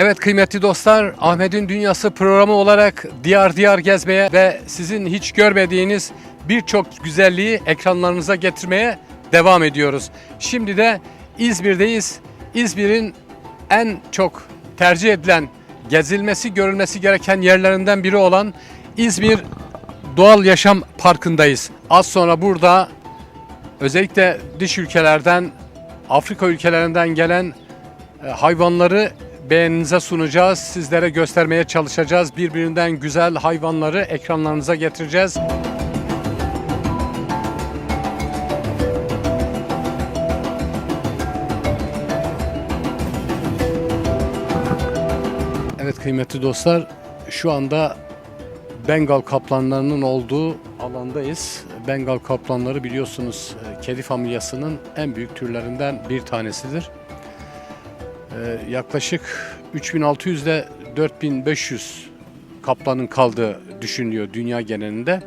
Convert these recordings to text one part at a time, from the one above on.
Evet kıymetli dostlar, Ahmet'in Dünyası programı olarak diyar diyar gezmeye ve sizin hiç görmediğiniz birçok güzelliği ekranlarınıza getirmeye devam ediyoruz. Şimdi de İzmir'deyiz. İzmir'in en çok tercih edilen, gezilmesi, görülmesi gereken yerlerinden biri olan İzmir Doğal Yaşam Parkı'ndayız. Az sonra burada özellikle dış ülkelerden, Afrika ülkelerinden gelen e, hayvanları beğeninize sunacağız. Sizlere göstermeye çalışacağız. Birbirinden güzel hayvanları ekranlarınıza getireceğiz. Evet kıymetli dostlar, şu anda Bengal kaplanlarının olduğu alandayız. Bengal kaplanları biliyorsunuz e, kedi familyasının en büyük türlerinden bir tanesidir. Ee, yaklaşık 3600 ile 4500 kaplanın kaldığı düşünülüyor dünya genelinde.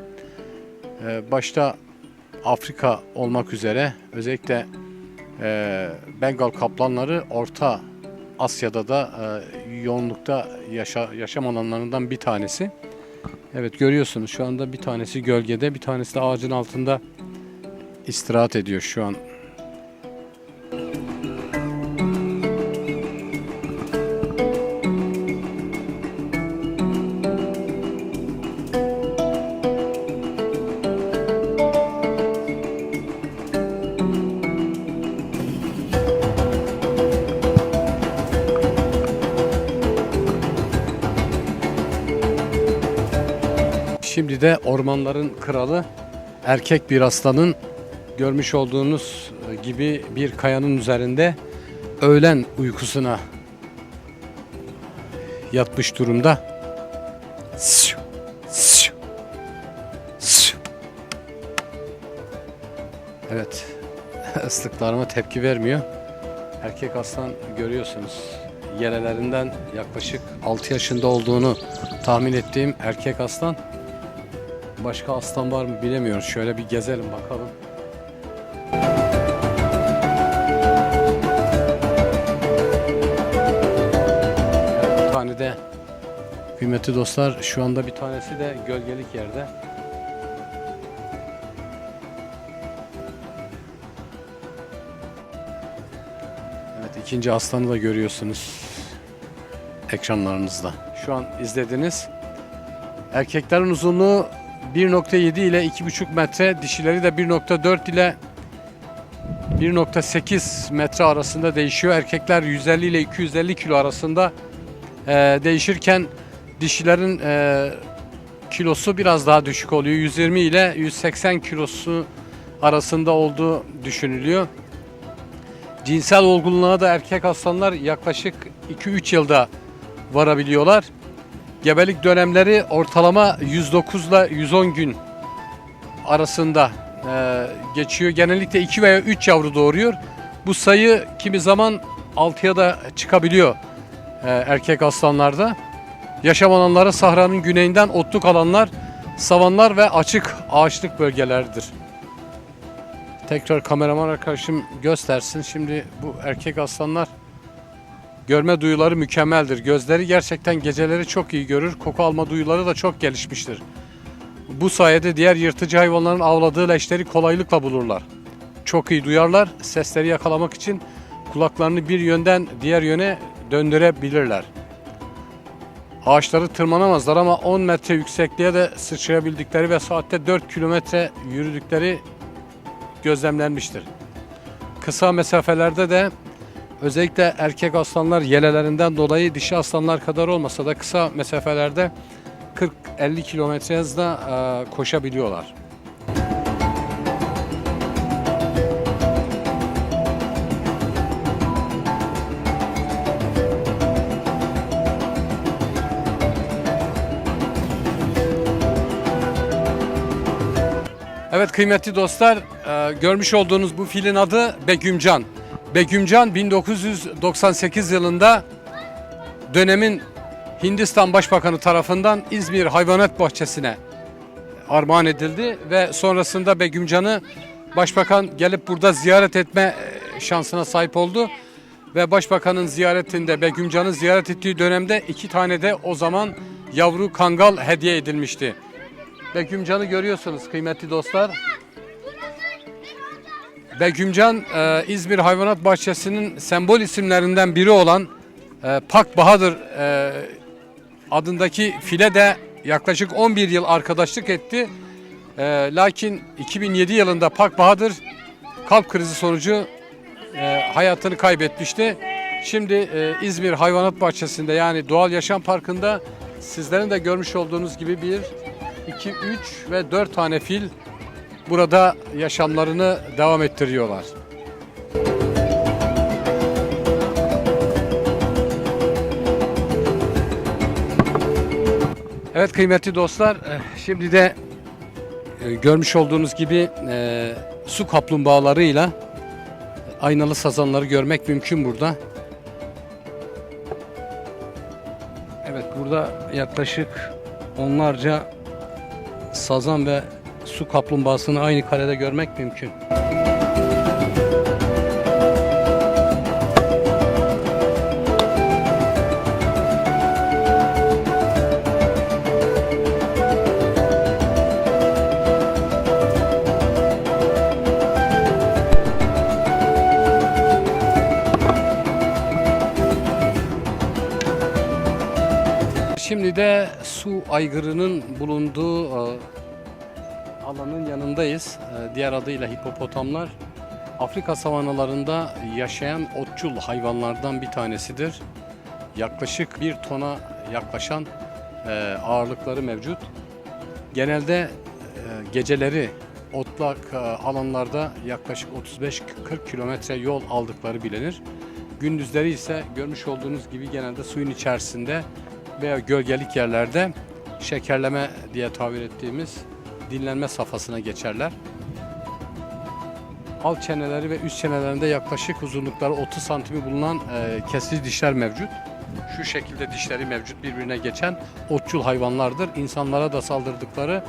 Ee, başta Afrika olmak üzere özellikle e, Bengal kaplanları Orta Asya'da da e, yoğunlukta yaşa, yaşam alanlarından bir tanesi. Evet görüyorsunuz şu anda bir tanesi gölgede bir tanesi de ağacın altında istirahat ediyor şu an. De ormanların kralı erkek bir aslanın görmüş olduğunuz gibi bir kayanın üzerinde öğlen uykusuna yatmış durumda. Evet. ıslıklarıma tepki vermiyor. Erkek aslan görüyorsunuz. Yelelerinden yaklaşık 6 yaşında olduğunu tahmin ettiğim erkek aslan Başka aslan var mı bilemiyoruz. Şöyle bir gezelim bakalım. Bir tane de kıymetli dostlar şu anda bir tanesi de gölgelik yerde. Evet ikinci aslanı da görüyorsunuz ekranlarınızda. Şu an izlediniz. Erkeklerin uzunluğu 1.7 ile 2.5 metre, dişileri de 1.4 ile 1.8 metre arasında değişiyor. Erkekler 150 ile 250 kilo arasında e, değişirken dişilerin e, kilosu biraz daha düşük oluyor. 120 ile 180 kilosu arasında olduğu düşünülüyor. Cinsel olgunluğa da erkek aslanlar yaklaşık 2-3 yılda varabiliyorlar. Gebelik dönemleri ortalama 109 ile 110 gün arasında e, geçiyor. Genellikle 2 veya 3 yavru doğuruyor. Bu sayı kimi zaman 6'ya da çıkabiliyor e, erkek aslanlarda. Yaşam alanları Sahra'nın güneyinden otluk alanlar, savanlar ve açık ağaçlık bölgeleridir. Tekrar kameraman arkadaşım göstersin. Şimdi bu erkek aslanlar Görme duyuları mükemmeldir. Gözleri gerçekten geceleri çok iyi görür. Koku alma duyuları da çok gelişmiştir. Bu sayede diğer yırtıcı hayvanların avladığı leşleri kolaylıkla bulurlar. Çok iyi duyarlar. Sesleri yakalamak için kulaklarını bir yönden diğer yöne döndürebilirler. Ağaçları tırmanamazlar ama 10 metre yüksekliğe de sıçrayabildikleri ve saatte 4 kilometre yürüdükleri gözlemlenmiştir. Kısa mesafelerde de Özellikle erkek aslanlar yelelerinden dolayı dişi aslanlar kadar olmasa da kısa mesafelerde 40-50 kilometre hızla e, koşabiliyorlar. Evet kıymetli dostlar, e, görmüş olduğunuz bu filin adı Begümcan. Begümcan 1998 yılında dönemin Hindistan Başbakanı tarafından İzmir Hayvanat Bahçesi'ne armağan edildi ve sonrasında Begümcan'ı Başbakan gelip burada ziyaret etme e, şansına sahip oldu ve Başbakanın ziyaretinde Begümcan'ın ziyaret ettiği dönemde iki tane de o zaman yavru kangal hediye edilmişti. Begümcan'ı görüyorsunuz kıymetli dostlar. Begümcan e, İzmir Hayvanat Bahçesi'nin sembol isimlerinden biri olan e, Pak Bahadır e, adındaki file de yaklaşık 11 yıl arkadaşlık etti. E, lakin 2007 yılında Pak Bahadır kalp krizi sonucu e, hayatını kaybetmişti. Şimdi e, İzmir Hayvanat Bahçesi'nde yani Doğal Yaşam Parkı'nda sizlerin de görmüş olduğunuz gibi bir, iki, üç ve dört tane fil burada yaşamlarını devam ettiriyorlar. Evet kıymetli dostlar, eh, şimdi de e, görmüş olduğunuz gibi e, su kaplumbağalarıyla aynalı sazanları görmek mümkün burada. Evet burada yaklaşık onlarca sazan ve su kaplumbağasını aynı karede görmek mümkün. Şimdi de su aygırının bulunduğu e, alanın yanındayız. E, Diğer adıyla hipopotamlar. Afrika savanalarında yaşayan otçul hayvanlardan bir tanesidir. Yaklaşık bir tona yaklaşan e, ağırlıkları mevcut. Genelde e, geceleri otlak e, alanlarda yaklaşık 35-40 kilometre yol aldıkları bilinir. Gündüzleri ise görmüş olduğunuz gibi genelde suyun içerisinde veya gölgelik yerlerde şekerleme diye tabir ettiğimiz dinlenme safhasına geçerler. Alt çeneleri ve üst çenelerinde yaklaşık uzunlukları 30 santimi bulunan e, kesici dişler mevcut. Şu şekilde dişleri mevcut birbirine geçen otçul hayvanlardır. İnsanlara da saldırdıkları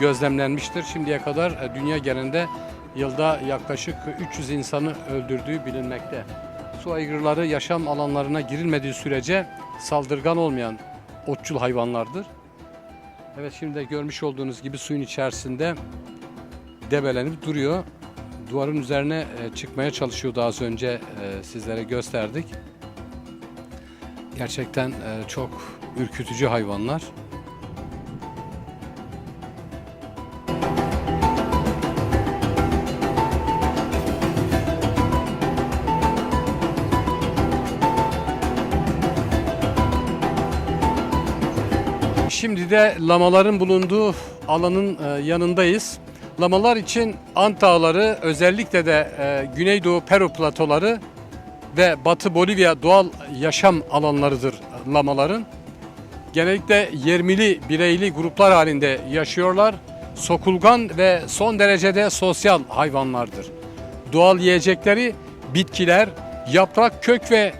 gözlemlenmiştir. Şimdiye kadar e, dünya genelinde yılda yaklaşık 300 insanı öldürdüğü bilinmekte. Su aygırları yaşam alanlarına girilmediği sürece saldırgan olmayan otçul hayvanlardır. Evet şimdi de görmüş olduğunuz gibi suyun içerisinde debelenip duruyor. Duvarın üzerine e, çıkmaya çalışıyordu az önce e, sizlere gösterdik. Gerçekten e, çok ürkütücü hayvanlar. Şimdi de lamaların bulunduğu alanın e, yanındayız. Lamalar için Ant Dağları özellikle de e, Güneydoğu Peru platoları ve Batı Bolivya doğal yaşam alanlarıdır lamaların. Genellikle yermili bireyli gruplar halinde yaşıyorlar. Sokulgan ve son derecede sosyal hayvanlardır. Doğal yiyecekleri bitkiler, yaprak, kök ve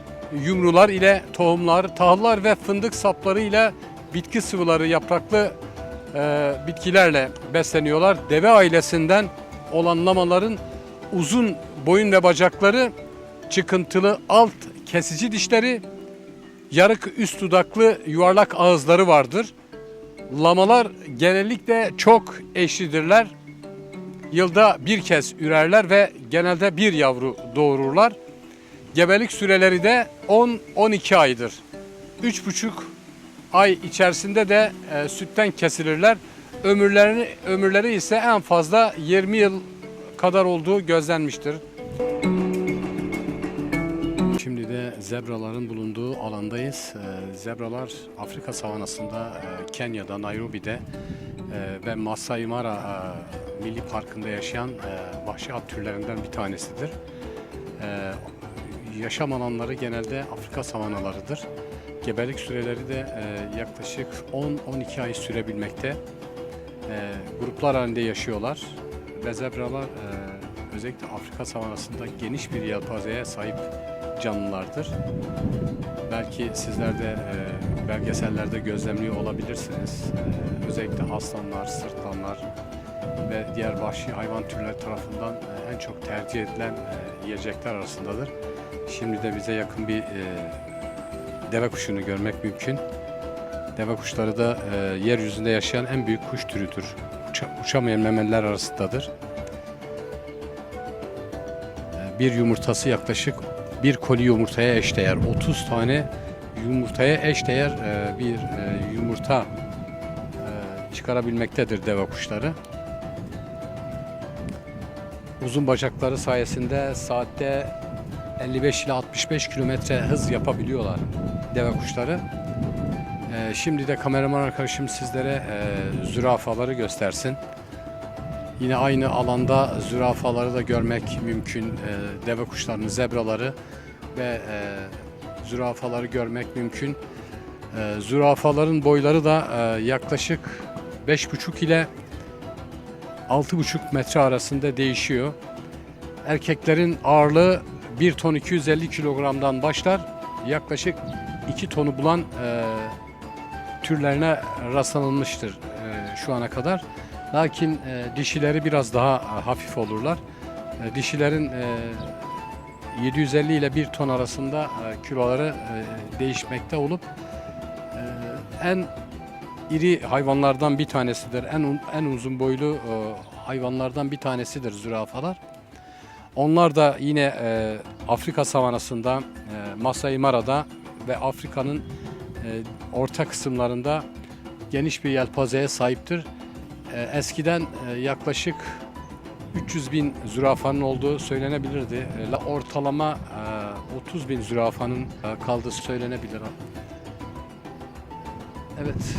yumrular ile tohumlar, tahıllar ve fındık sapları ile bitki sıvıları, yapraklı e, bitkilerle besleniyorlar. Deve ailesinden olan lamaların uzun boyun ve bacakları, çıkıntılı alt kesici dişleri, yarık üst dudaklı yuvarlak ağızları vardır. Lamalar genellikle çok eşlidirler. Yılda bir kez ürerler ve genelde bir yavru doğururlar. Gebelik süreleri de 10-12 aydır. 3,5 ay içerisinde de e, sütten kesilirler. Ömürlerini ömürleri ise en fazla 20 yıl kadar olduğu gözlenmiştir. Şimdi de zebraların bulunduğu alandayız. E, zebralar Afrika savanasında, e, Kenya'da, Nairobi'de e, ve Masai Mara e, Milli Parkı'nda yaşayan vahşi at türlerinden bir tanesidir. Yaşam alanları genelde Afrika savanalarıdır. Gebelik süreleri de e, yaklaşık 10-12 ay sürebilmekte. E, gruplar halinde yaşıyorlar ve zebralar e, özellikle Afrika savanasında geniş bir yelpazeye sahip canlılardır. Belki sizler de e, belgesellerde gözlemliyor olabilirsiniz. E, özellikle aslanlar, sırtlanlar ve diğer vahşi hayvan türleri tarafından e, en çok tercih edilen e, yiyecekler arasındadır. Şimdi de bize yakın bir e, deve kuşunu görmek mümkün. Deve kuşları da e, yeryüzünde yaşayan en büyük kuş türüdür. Uça- uçamayan memeliler arasındadır. E, bir yumurtası yaklaşık bir koli yumurtaya eşdeğer. 30 tane yumurtaya eşdeğer e, bir e, yumurta e, çıkarabilmektedir deve kuşları. Uzun bacakları sayesinde saatte 55 ile 65 kilometre hız yapabiliyorlar deve kuşları. Ee, şimdi de kameraman arkadaşım sizlere e, zürafaları göstersin. Yine aynı alanda zürafaları da görmek mümkün. Ee, deve kuşlarını, zebraları ve e, zürafaları görmek mümkün. Ee, zürafaların boyları da e, yaklaşık 5,5 ile 6,5 metre arasında değişiyor. Erkeklerin ağırlığı 1 ton 250 kilogramdan başlar. Yaklaşık 2 tonu bulan e, türlerine rastlanılmıştır e, şu ana kadar. Lakin e, dişileri biraz daha e, hafif olurlar. E, dişilerin e, 750 ile 1 ton arasında e, kiloları e, değişmekte olup e, en iri hayvanlardan bir tanesidir. En en uzun boylu e, hayvanlardan bir tanesidir zürafalar. Onlar da yine e, Afrika savanasında, e, Masai Mara'da ve Afrika'nın e, orta kısımlarında geniş bir yelpazeye sahiptir. E, eskiden e, yaklaşık 300 bin zürafanın olduğu söylenebilirdi. E, la- ortalama e, 30 bin zürafanın e, kaldığı söylenebilir. Evet,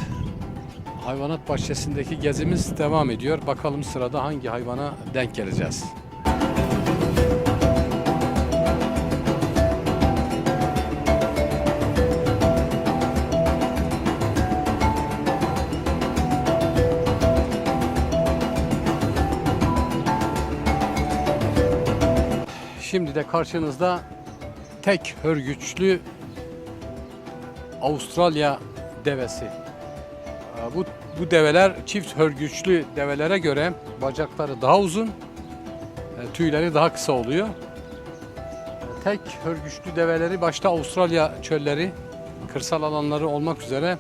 hayvanat bahçesindeki gezimiz devam ediyor. Bakalım sırada hangi hayvana denk geleceğiz. Şimdi de karşınızda tek hörgüçlü Avustralya devesi. Ee, Bu, bu develer çift hörgüçlü develere göre bacakları daha uzun, e, tüyleri daha kısa oluyor. Tek hörgüçlü develeri başta Avustralya çölleri, kırsal alanları olmak üzere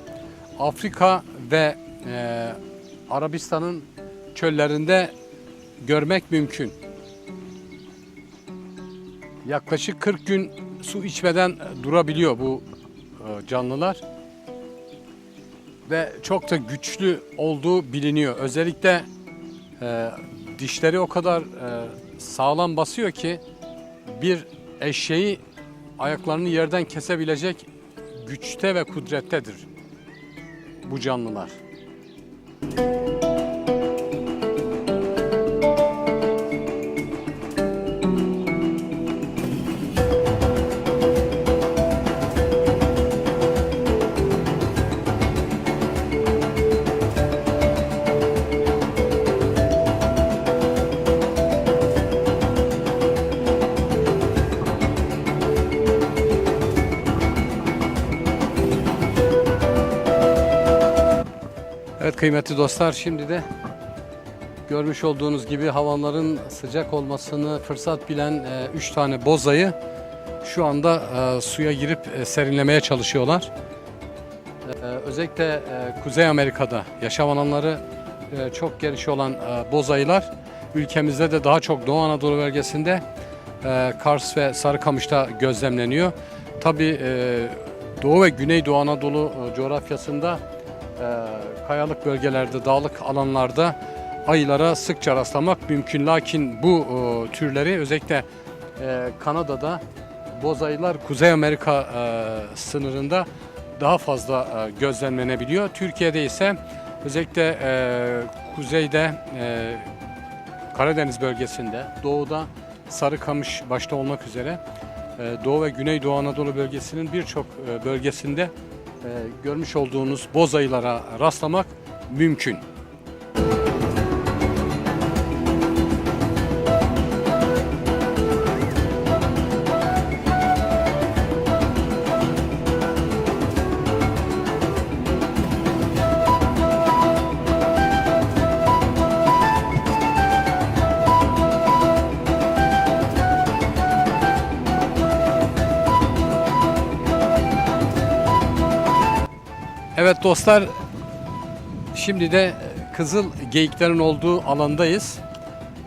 Afrika ve e, Arabistan'ın çöllerinde görmek mümkün. Yaklaşık 40 gün su içmeden durabiliyor bu e, canlılar ve çok da güçlü olduğu biliniyor. Özellikle e, dişleri o kadar e, sağlam basıyor ki bir eşeği ayaklarını yerden kesebilecek güçte ve kudrettedir bu canlılar. Evet kıymetli dostlar şimdi de görmüş olduğunuz gibi havaların sıcak olmasını fırsat bilen 3 tane bozayı şu anda e, suya girip e, serinlemeye çalışıyorlar. E, özellikle e, Kuzey Amerika'da yaşam alanları e, çok geniş olan e, bozayılar ülkemizde de daha çok Doğu Anadolu bölgesinde e, Kars ve Sarıkamış'ta gözlemleniyor. Tabii e, Doğu ve Güneydoğu Anadolu e, coğrafyasında e, kayalık bölgelerde, dağlık alanlarda ayılara sıkça rastlamak mümkün. Lakin bu e, türleri özellikle e, Kanada'da boz ayılar Kuzey Amerika e, sınırında daha fazla e, gözlemlenebiliyor. Türkiye'de ise özellikle e, kuzeyde e, Karadeniz bölgesinde, doğuda Sarıkamış başta olmak üzere e, Doğu ve Güneydoğu Anadolu bölgesinin birçok e, bölgesinde görmüş olduğunuz boz ayılara rastlamak mümkün. Evet dostlar, şimdi de kızıl geyiklerin olduğu alandayız.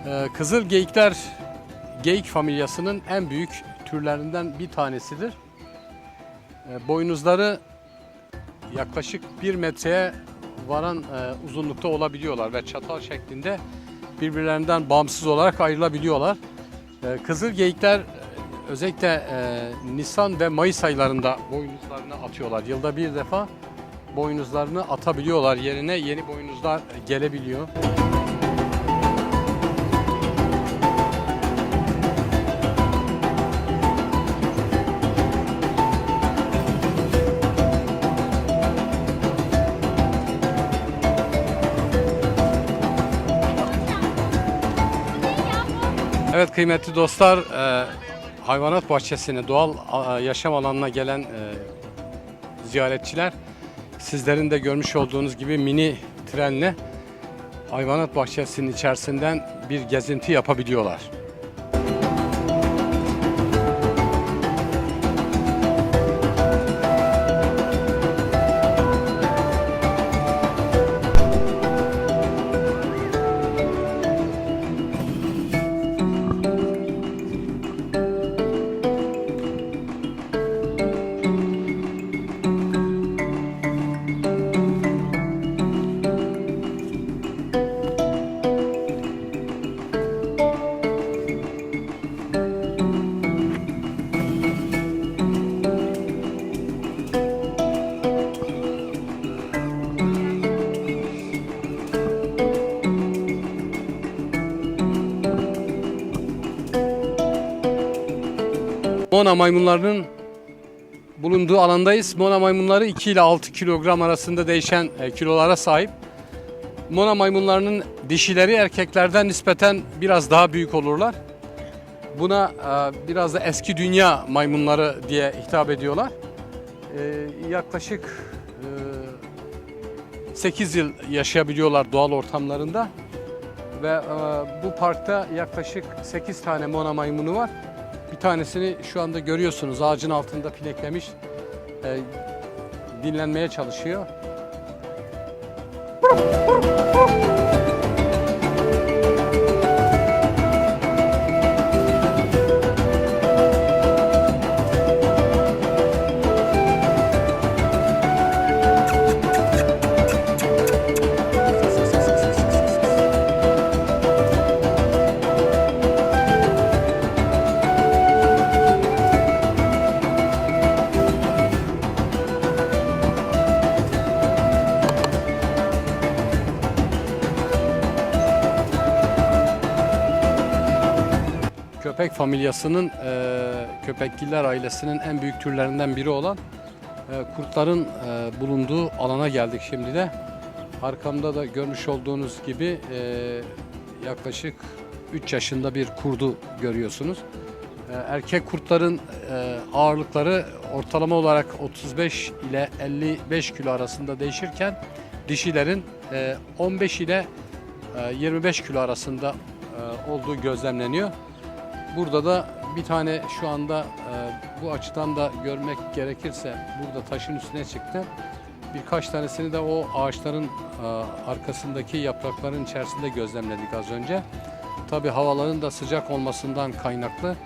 Ee, Kızıl geyikler geyik familyasının en büyük türlerinden bir tanesidir. Ee, Boynuzları yaklaşık 1 metreye varan e, uzunlukta olabiliyorlar ve çatal şeklinde birbirlerinden bağımsız olarak ayrılabiliyorlar. Ee, Kızıl geyikler özellikle e, Nisan ve Mayıs aylarında boynuzlarını atıyorlar. Yılda bir defa boynuzlarını atabiliyorlar. Yerine yeni boynuzlar gelebiliyor. Evet kıymetli dostlar, e, hayvanat bahçesine, doğal a- yaşam alanına gelen e, ziyaretçiler sizlerin de görmüş olduğunuz gibi mini trenle hayvanat bahçesinin içerisinden bir gezinti yapabiliyorlar. Mona maymunlarının bulunduğu alandayız. Mona maymunları 2 ile 6 kilogram arasında değişen e, kilolara sahip. Mona maymunlarının dişileri erkeklerden nispeten biraz daha büyük olurlar. Buna e, biraz da eski dünya maymunları diye hitap ediyorlar. E, yaklaşık e, 8 yıl yaşayabiliyorlar doğal ortamlarında. Ve bu parkta yaklaşık 8 tane mona maymunu var. Bir tanesini şu anda görüyorsunuz ağacın altında pineklemiş. e, dinlenmeye çalışıyor. Familyasının e, köpekgiller ailesinin en büyük türlerinden biri olan e, kurtların e, bulunduğu alana geldik şimdi de. Arkamda da görmüş olduğunuz gibi e, yaklaşık 3 yaşında bir kurdu görüyorsunuz. E, erkek kurtların e, ağırlıkları ortalama olarak 35 ile 55 kilo arasında değişirken dişilerin e, 15 ile e, 25 kilo arasında e, olduğu gözlemleniyor. Burada da bir tane şu anda e, bu açıdan da görmek gerekirse burada taşın üstüne çıktı. Birkaç tanesini de o ağaçların e, arkasındaki yaprakların içerisinde gözlemledik az önce. Tabi havaların da sıcak olmasından kaynaklı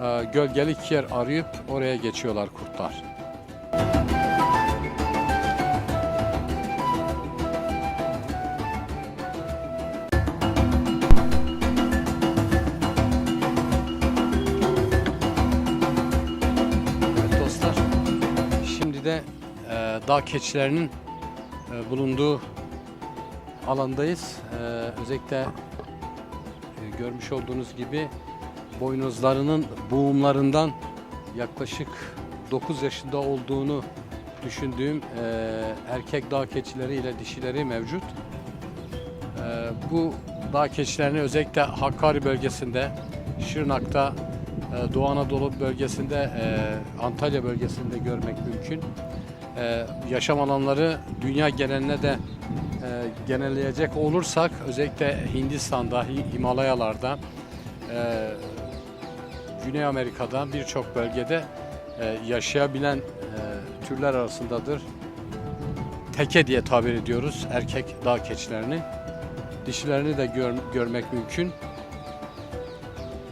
e, gölgelik yer arayıp oraya geçiyorlar kurtlar. Dağ keçilerinin e, bulunduğu alandayız. E, özellikle e, görmüş olduğunuz gibi boynuzlarının buğumlarından yaklaşık 9 yaşında olduğunu düşündüğüm e, erkek dağ keçileri ile dişileri mevcut. E, bu dağ keçilerini özellikle Hakkari bölgesinde, Şırnak'ta, e, Doğu Anadolu bölgesinde, e, Antalya bölgesinde görmek mümkün. E, yaşam alanları dünya geneline de e, genelleyecek olursak özellikle Hindistan'da, Hi- Himalayalarda, e, Güney Amerika'da birçok bölgede e, yaşayabilen e, türler arasındadır. teke diye tabir ediyoruz erkek dağ keçilerini. Dişilerini de gör- görmek mümkün.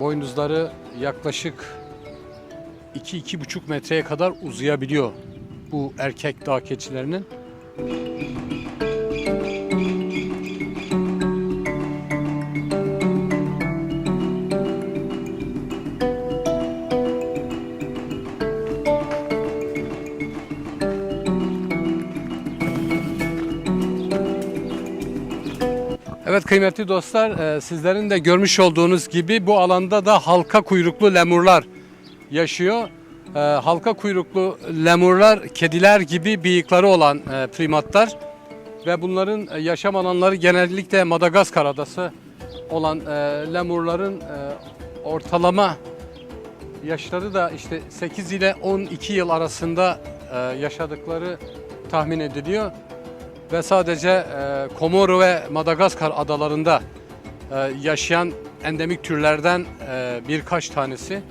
Boynuzları yaklaşık 2-2,5 metreye kadar uzayabiliyor bu erkek dağ keçilerinin. Evet kıymetli dostlar, e, sizlerin de görmüş olduğunuz gibi bu alanda da halka kuyruklu lemurlar yaşıyor. E, Halka kuyruklu lemurlar kediler gibi bıyıkları olan e, primatlar ve bunların e, yaşam alanları genellikle Madagaskar adası olan e, lemurların e, ortalama yaşları da işte 8 ile 12 yıl arasında e, yaşadıkları tahmin ediliyor ve sadece e, Komoro ve Madagaskar adalarında e, yaşayan endemik türlerden e, birkaç tanesi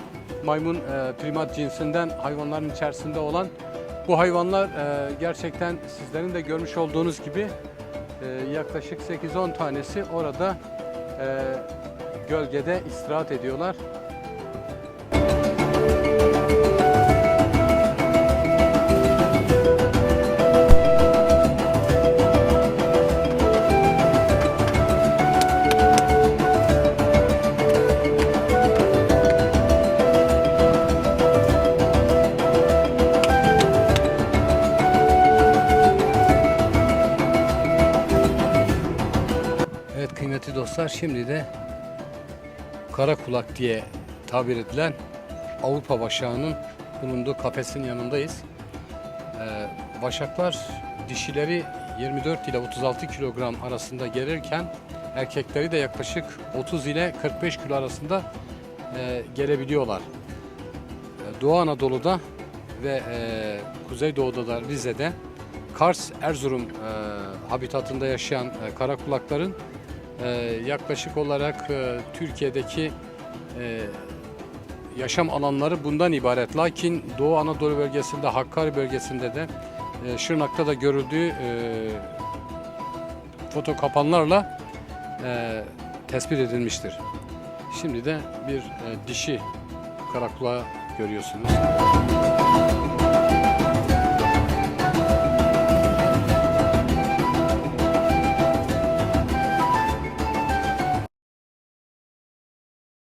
maymun e, primat cinsinden hayvanların içerisinde olan bu hayvanlar e, gerçekten sizlerin de görmüş olduğunuz gibi e, yaklaşık 8-10 tanesi orada e, gölgede istirahat ediyorlar. Şimdi de kara kulak diye tabir edilen Avrupa vaşağının bulunduğu kafesin yanındayız. Ee, vaşaklar dişileri 24 ile 36 kilogram arasında gelirken erkekleri de yaklaşık 30 ile 45 kilo arasında e, gelebiliyorlar. Doğu Anadolu'da ve e, Kuzeydoğu'da da Rize'de Kars, Erzurum e, habitatında yaşayan e, karakulakların yaklaşık olarak e, Türkiye'deki e, yaşam alanları bundan ibaret. Lakin Doğu Anadolu bölgesinde, Hakkari bölgesinde de e, Şırnak'ta da görüldüğü foto kapanlarla tespit edilmiştir. Şimdi de bir dişi karakula görüyorsunuz.